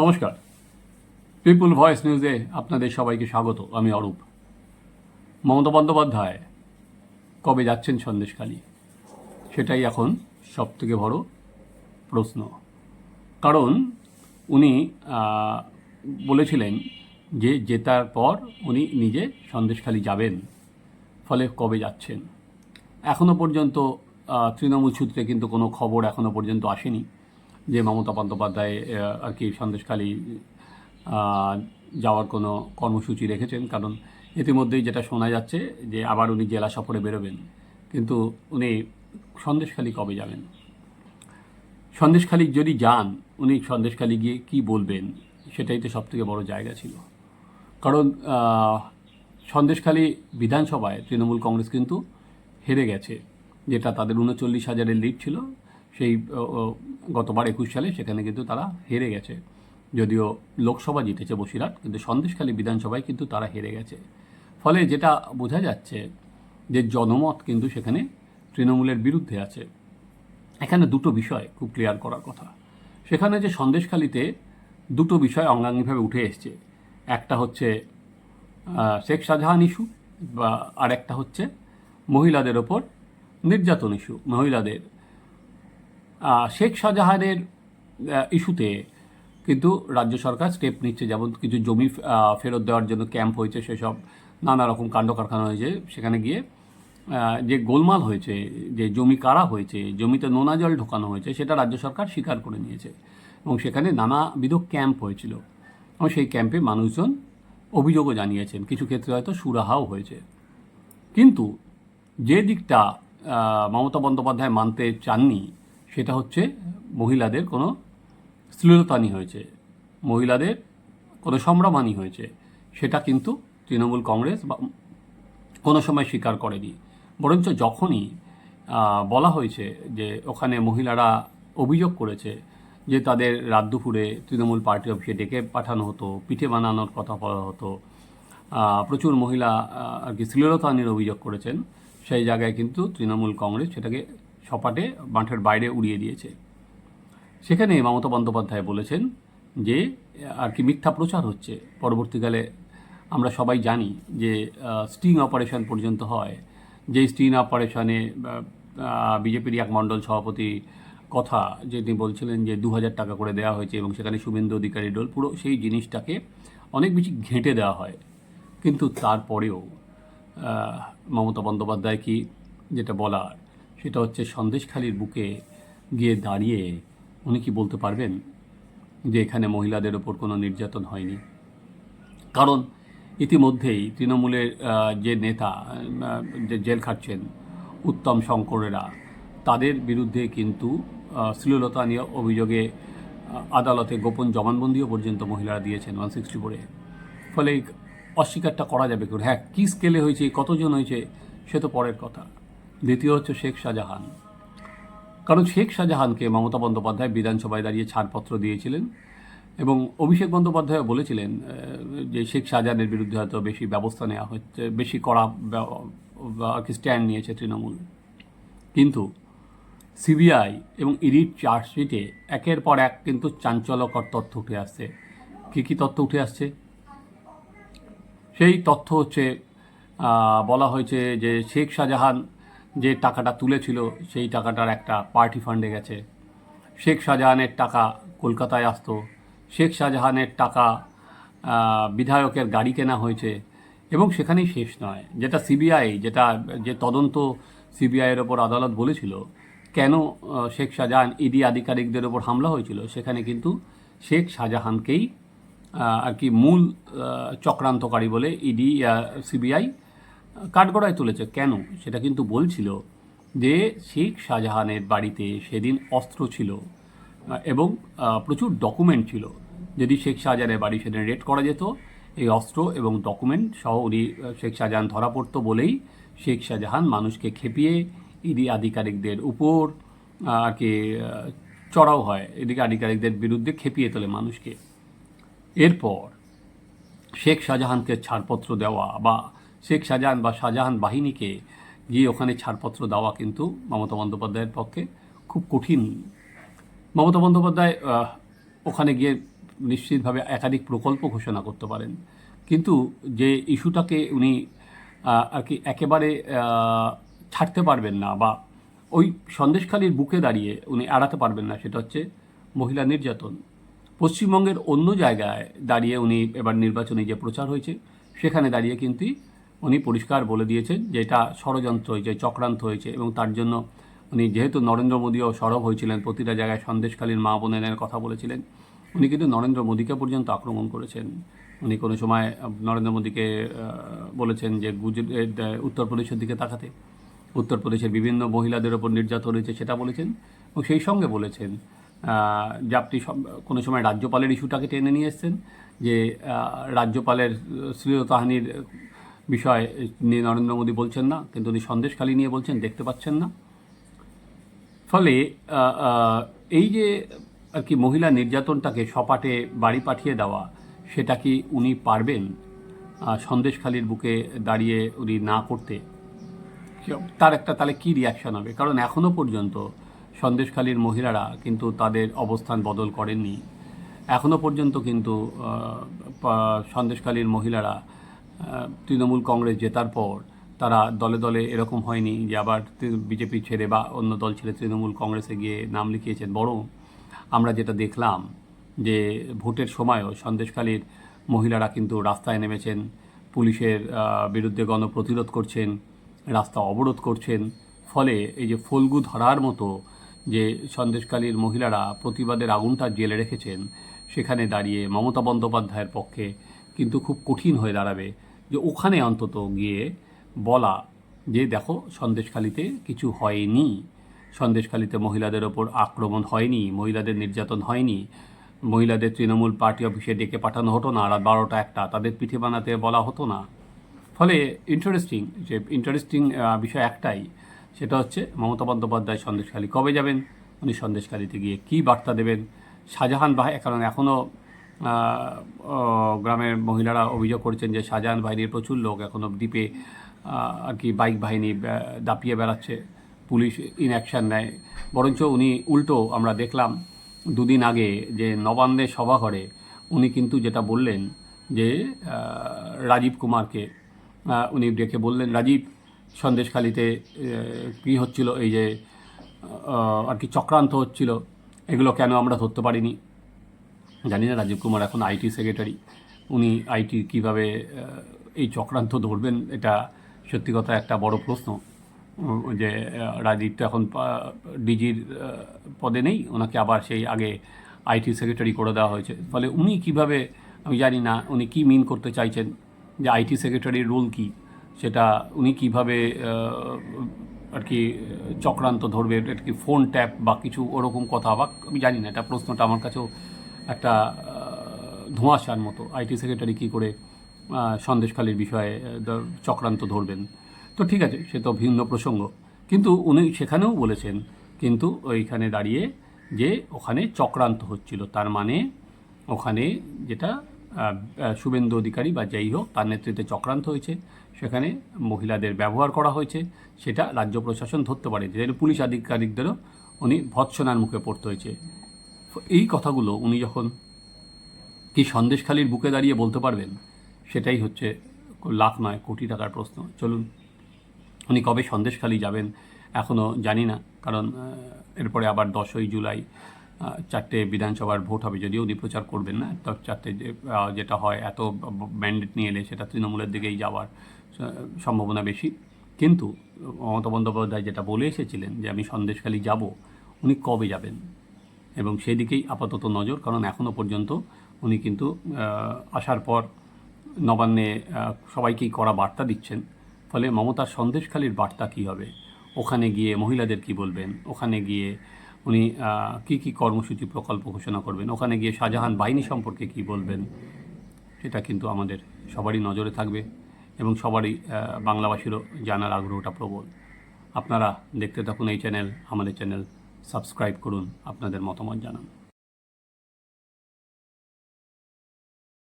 নমস্কার। পিপুল ভয়েস নিউজে আপনাদের সবাইকে স্বাগত। আমি অরূপ। মমতা বন্দ্যোপাধ্যায়, কবে যাচ্ছেন সন্দেশখালী? সেটাই এখন সবথেকে বড় প্রশ্ন। কারণ উনি বলেছিলেন যে জেতার পর উনি নিজে সন্দেশখালী যাবেন। ফলে কবে যাচ্ছেন? এখনও পর্যন্ত তৃণমূল সূত্রে কিন্তু কোনো খবর এখনও পর্যন্ত আসেনি। যে মমতা বন্দ্যোপাধ্যায় আর কি সন্দেশখালী যাওয়ার কোনো কর্মসূচি রেখেছেন। কারণ ইতিমধ্যেই যেটা শোনা যাচ্ছে যে আবার উনি জেলা সফরে বেরোবেন। কিন্তু উনি সন্দেশখালী কবে যাবেন? সন্দেশখালী যদি যান, উনি সন্দেশখালী গিয়ে কি বলবেন? সেটাই তো সবথেকে বড় জায়গা ছিল। কারণ সন্দেশখালী বিধানসভায় তৃণমূল কংগ্রেস কিন্তু হেরে গেছে। যেটা তাদের উনচল্লিশ হাজারের লিড ছিল। সেই গতবার একুশ সালে সেখানে কিন্তু তারা হেরে গেছে। যদিও লোকসভা জিতেছে বসিরহাট, কিন্তু সন্দেশখালী বিধানসভায় কিন্তু তারা হেরে গেছে। ফলে যেটা বোঝা যাচ্ছে যে জনমত কিন্তু সেখানে তৃণমূলের বিরুদ্ধে আছে। এখানে দুটো বিষয় খুব ক্লিয়ার করার কথা। সেখানে যে সন্দেশখালিতে দুটো বিষয় অঙ্গাঙ্গিভাবে উঠে এসছে। একটা হচ্ছে শেখ শাহজাহান ইস্যু বা আর একটা হচ্ছে মহিলাদের ওপর নির্যাতন ইস্যু মহিলাদের শেখ শাহজাহানের ইস্যুতে কিন্তু রাজ্য সরকার স্টেপ নিচ্ছে। যেমন কিছু জমি ফেরত দেওয়ার জন্য ক্যাম্প হয়েছে, সেসব নানা রকম কাণ্ড কারখানা হয়েছে। সেখানে গিয়ে যে গোলমাল হয়েছে, যে জমি কারা হয়েছে, জমিতে নোনা জল ঢোকানো হয়েছে, সেটা রাজ্য সরকার স্বীকার করে নিয়েছে। এবং সেখানে নানাবিধ ক্যাম্প হয়েছিল। এবং সেই ক্যাম্পে মানুষজন অভিযোগও জানিয়েছেন। কিছু ক্ষেত্রে হয়তো সুরাহাও হয়েছে। কিন্তু যে দিকটা মমতা বন্দ্যোপাধ্যায় মানতে চাননি সেটা হচ্ছে মহিলাদের কোনো শ্লীলতানি হয়েছে, মহিলাদের কোনো সম্ভ্রমানি হয়েছে, সেটা কিন্তু তৃণমূল কংগ্রেস বা কোনো সময় স্বীকার করেনি। বরঞ্চ যখনই বলা হয়েছে যে ওখানে মহিলারা অভিযোগ করেছে যে তাদের রাত দুপুরে তৃণমূল পার্টি অফিসে ডেকে পাঠানো হতো, পিঠে বানানোর কথা বলা হতো প্রচুর মহিলা আর কি শ্লীলতানির অভিযোগ করেছেন, সেই জায়গায় কিন্তু তৃণমূল কংগ্রেস সেটাকে সপাটে মাঠের বাইরে উড়িয়ে দিয়েছে। সেখানে মমতা বন্দ্যোপাধ্যায় বলেছেন যে, আর কি মিথ্যা প্রচার হচ্ছে। পরবর্তীকালে আমরা সবাই জানি যে স্টিং অপারেশন পর্যন্ত হয়। যে স্টিং অপারেশনে বিজেপির এক মণ্ডল সভাপতি কথা যে তিনি বলছিলেন যে দু হাজার টাকা করে দেওয়া হয়েছে এবং সেখানে শুভেন্দু অধিকারী ডোল, পুরো সেই জিনিসটাকে অনেক বেশি ঘেঁটে দেওয়া হয়। কিন্তু তারপরেও মমতা বন্দ্যোপাধ্যায় কি যেটা বলার সেটা হচ্ছে সন্দেশখালির বুকে গিয়ে দাঁড়িয়ে উনি কি বলতে পারবেন যে এখানে মহিলাদের ওপর কোনো নির্যাতন হয়নি? কারণ ইতিমধ্যেই তৃণমূলের যে নেতা যে জেল খাটছেন উত্তম শঙ্করেরা, তাদের বিরুদ্ধে কিন্তু শ্লীলতা নিয়ে অভিযোগে আদালতে গোপন জবানবন্দিও পর্যন্ত মহিলারা দিয়েছেন ওয়ান সিক্সটি ফোরে। ফলে অস্বীকারটা করা যাবে করে? হ্যাঁ কী স্কেলে হয়েছে, কতজন হয়েছে, সে তো পরের কথা। দ্বিতীয় হচ্ছে শেখ শাহজাহান। কারণ শেখ শাহজাহানকে মমতা বন্দ্যোপাধ্যায় বিধানসভায় দাঁড়িয়ে ছাড়পত্র দিয়েছিলেন এবং অভিষেক বন্দ্যোপাধ্যায় বলেছিলেন যে শেখ শাহজাহানের বিরুদ্ধে হয়তো বেশি ব্যবস্থা নেওয়া হচ্ছে, বেশি কড়া আর কি স্ট্যান্ড নিয়েছে তৃণমূল। কিন্তু সিবিআই এবং ইডির চার্জশিটে একের পর এক কিন্তু চাঞ্চল্যকর তথ্য উঠে আসছে। কী কী তথ্য উঠে আসছে? সেই তথ্য হচ্ছে বলা হয়েছে যে শেখ শাহজাহান যে টাকাটা তুলেছিল, সেই টাকাটার একটা পার্টি ফান্ডে গেছে। শেখ শাহজাহানের টাকা কলকাতায় আসতো। শেখ শাহজাহানের টাকা বিধায়কের গাড়ি কেনা হয়েছে। এবং সেখানেই শেষ নয়। যেটা সিবিআই, যেটা, যে তদন্ত সিবিআইয়ের ওপর আদালত বলেছিল, কেন শেখ শাহজাহান ইডি আধিকারিকদের ওপর হামলা হয়েছিল, সেখানে কিন্তু শেখ শাহজাহানকেই আর কি মূল চক্রান্তকারী বলে ইডি সিবিআই কাঠগড়ায় তুলেছে। কেন? সেটা কিন্তু বলছিল যে শেখ শাহজাহানের বাড়িতে সেদিন অস্ত্র ছিল এবং প্রচুর ডকুমেন্ট ছিল। যদি শেখ শাহজাহানের বাড়ি সেদিন রেড করা যেত, এই অস্ত্র এবং ডকুমেন্ট সহ উনি শেখ শাহজাহান ধরা পড়তো বলেই শেখ শাহজাহান মানুষকে খেপিয়ে ইডি আধিকারিকদের উপর কি চড়াও হয়। এদিকে আধিকারিকদের বিরুদ্ধে খেপিয়ে তোলে মানুষকে। এরপর শেখ শাহজাহানকে ছাড়পত্র দেওয়া বা শেখ শাহজাহান বা শাহজাহান বাহিনীকে গিয়ে ওখানে ছাড়পত্র দেওয়া কিন্তু মমতা বন্দ্যোপাধ্যায়ের পক্ষে খুব কঠিন। মমতা বন্দ্যোপাধ্যায় ওখানে গিয়ে নিশ্চিতভাবে একাধিক প্রকল্প ঘোষণা করতে পারেন। কিন্তু যে ইস্যুটাকে উনি আর কি একেবারে ছাড়তে পারবেন না বা ওই সন্দেশখালির বুকে দাঁড়িয়ে উনি এড়াতে পারবেন না, সেটা হচ্ছে মহিলা নির্যাতন। পশ্চিমবঙ্গের অন্য জায়গায় দাঁড়িয়ে উনি এবার নির্বাচনী যে প্রচার হয়েছে, সেখানে দাঁড়িয়ে কিন্তু উনি পরিষ্কার বলে দিয়েছেন যে এটা ষড়যন্ত্র হয়েছে, চক্রান্ত হয়েছে এবং তার জন্য উনি যেহেতু নরেন্দ্র মোদীও সরব হয়েছিলেন, প্রতিটা জায়গায় সন্দেশখালীর মা বোনের কথা বলেছিলেন, উনি কিন্তু নরেন্দ্র মোদীকে পর্যন্ত আক্রমণ করেছেন। উনি কোনো সময় নরেন্দ্র মোদীকে বলেছেন যে গুজরাট উত্তরপ্রদেশের দিকে তাকাতে। উত্তরপ্রদেশের বিভিন্ন মহিলাদের ওপর নির্যাতন হয়েছে সেটা বলেছেন এবং সেই সঙ্গে বলেছেন যে আপনি কোনো সময় রাজ্যপালের ইস্যুটাকে টেনে নিয়ে এসছেন যে রাজ্যপালের শ্লীলতাহানির বিষয় নিয়ে নরেন্দ্র মোদী বলছেন না, কিন্তু উনি সন্দেশখালী নিয়ে বলছেন, দেখতে পাচ্ছেন না। ফলে এই যে, আর কি মহিলা নির্যাতনটাকে সপাটে বাড়ি পাঠিয়ে দেওয়া, সেটা কি উনি পারবেন সন্দেশখালীর বুকে দাঁড়িয়ে উনি না করতে? তার একটা তাহলে কি রিয়াকশন হবে? কারণ এখনও পর্যন্ত সন্দেশখালীর মহিলারা কিন্তু তাদের অবস্থান বদল করেননি। এখনও পর্যন্ত কিন্তু সন্দেশখালীর মহিলারা তৃণমূল কংগ্রেস জেতার পর তারা দলে দলে এরকম হয়নি যে আবার বিজেপি ছেড়ে বা অন্য দল ছেড়ে তৃণমূল কংগ্রেসে গিয়ে নাম লিখিয়েছেন। বরং আমরা যেটা দেখলাম যে ভোটের সময়ও সন্দেশকালীর মহিলারা কিন্তু রাস্তায় নেমেছেন, পুলিশের বিরুদ্ধে গণপ্রতিরোধ করছেন, রাস্তা অবরোধ করছেন। ফলে এই যে ফলগু ধরার মতো যে সন্দেশকালীর মহিলারা প্রতিবাদের আগুনটা জেলে রেখেছেন, সেখানে দাঁড়িয়ে মমতা বন্দ্যোপাধ্যায়ের পক্ষে কিন্তু খুব কঠিন হয়ে দাঁড়াবে যে ওখানে অন্তত গিয়ে বলা যে দেখো সন্দেশখালিতে কিছু হয়নি। সন্দেশখালিতে মহিলাদের ওপর আক্রমণ হয়নি, মহিলাদের নির্যাতন হয়নি। মহিলাদের তৃণমূল পার্টি অফিসে ডেকে পাঠানো হতো না, রাত বারোটা একটা, তাদের পিঠে বানাতে বলা হতো না। ফলে ইন্টারেস্টিং যে ইন্টারেস্টিং বিষয় একটাই, সেটা হচ্ছে মমতা বন্দ্যোপাধ্যায় সন্দেশখালী কবে যাবেন? উনি সন্দেশখালীতে গিয়ে কী বার্তা দেবেন? শাহজাহান ভাই কারণ এখনও গ্রামের মহিলারা অভিযোগ করছেন যে শাহজাহান বাহিনীর প্রচুর লোক এখনও দ্বীপে আর কি বাইক বাহিনী দাপিয়ে বেড়াচ্ছে। পুলিশ ইনঅ্যাকশন নেয়। বরঞ্চ উনি উল্টো আমরা দেখলাম দুদিন আগে যে নবান্নের সভাঘরে উনি কিন্তু যেটা বললেন যে রাজীব কুমারকে উনি ডেকে বললেন, রাজীব, সন্দেশখালিতে কী হচ্ছিল? এই যে আর কি চক্রান্ত হচ্ছিল। এগুলো কেন আমরা ধরতে পারিনি? জানি না রাজীব কুমার এখন আইটি সেক্রেটারি। উনি আইটি কীভাবে এই চক্রান্ত ধরবেন, এটা সত্যি কথা একটা বড় প্রশ্ন। যে রাজীব তো এখন ডিজির পদে নেই, ওনাকে আবার সেই আগে আইটি সেক্রেটারি করে দেওয়া হয়েছে। ফলে উনি কীভাবে, আমি জানি না, উনি কি মিন করতে চাইছেন, যে আইটি সেক্রেটারির রোল কি, সেটা উনি কীভাবে আর কি, চক্রান্ত ধরবে এটা কি, ফোন ট্যাপ বা কিছু ওরকম কথা বা, আমি জানি না, এটা প্রশ্নটা আমার কাছেও একটা ধোঁয়াশার মতো। আইটি সেক্রেটারি কী করে সন্দেশখালীর বিষয়ে চক্রান্ত ধরবেন। তো ঠিক আছে, সে তো ভিন্ন প্রসঙ্গ। কিন্তু উনি সেখানেও বলেছেন, কিন্তু ওইখানে দাঁড়িয়ে যে ওখানে চক্রান্ত হচ্ছিল, তার মানে ওখানে যেটা শুভেন্দু অধিকারী বা যাই হোক, তার নেতৃত্বে চক্রান্ত হয়েছে। সেখানে মহিলাদের ব্যবহার করা হয়েছে। সেটা রাজ্য প্রশাসন ধরতে পারে। যেটা পুলিশ আধিকারিকদেরও উনি ভৎসনার মুখে পড়তে হয়েছে। এই কথাগুলো উনি যখন কি সন্দেশখালির বুকে দাঁড়িয়ে বলতে পারবেন, সেটাই হচ্ছে লাখ নয়, কোটি টাকার প্রশ্ন। চলুন, উনি কবে সন্দেশখালি যাবেন এখনও জানি না, কারণ এরপরে আবার দশই জুলাই চারটে বিধানসভার ভোট হবে যদিও উনি প্রচার করবেন না, তো চারটে যেটা হয়, এত ম্যান্ডেট নিয়ে এলে সেটা তৃণমূলের দিকেই যাওয়ার সম্ভাবনা বেশি। কিন্তু মমতা বন্দ্যোপাধ্যায় যেটা বলে এসেছিলেন যে আমি সন্দেশখালি যাব, উনি কবে যাবেন? এবং সেদিকেই আপাতত নজর, কারণ এখনও পর্যন্ত উনি কিন্তু আসার পর নবান্নে সবাইকেই করা বার্তা দিচ্ছেন। ফলে মমতার সন্দেশখালির বার্তা কী হবে? ওখানে গিয়ে মহিলাদের কি বলবেন? ওখানে গিয়ে উনি কি কি কর্মসূচি প্রকল্প ঘোষণা করবেন? ওখানে গিয়ে শাহজাহান বাহিনী সম্পর্কে কি বলবেন? সেটা কিন্তু আমাদের সবারই নজরে থাকবে এবং সবারই বাংলাভাষীরও জানার আগ্রহটা প্রবল। আপনারা দেখতে থাকুন এই চ্যানেল, আমাদের চ্যানেল সাবস্ক্রাইব করুন আপনাদের মতামত জানান।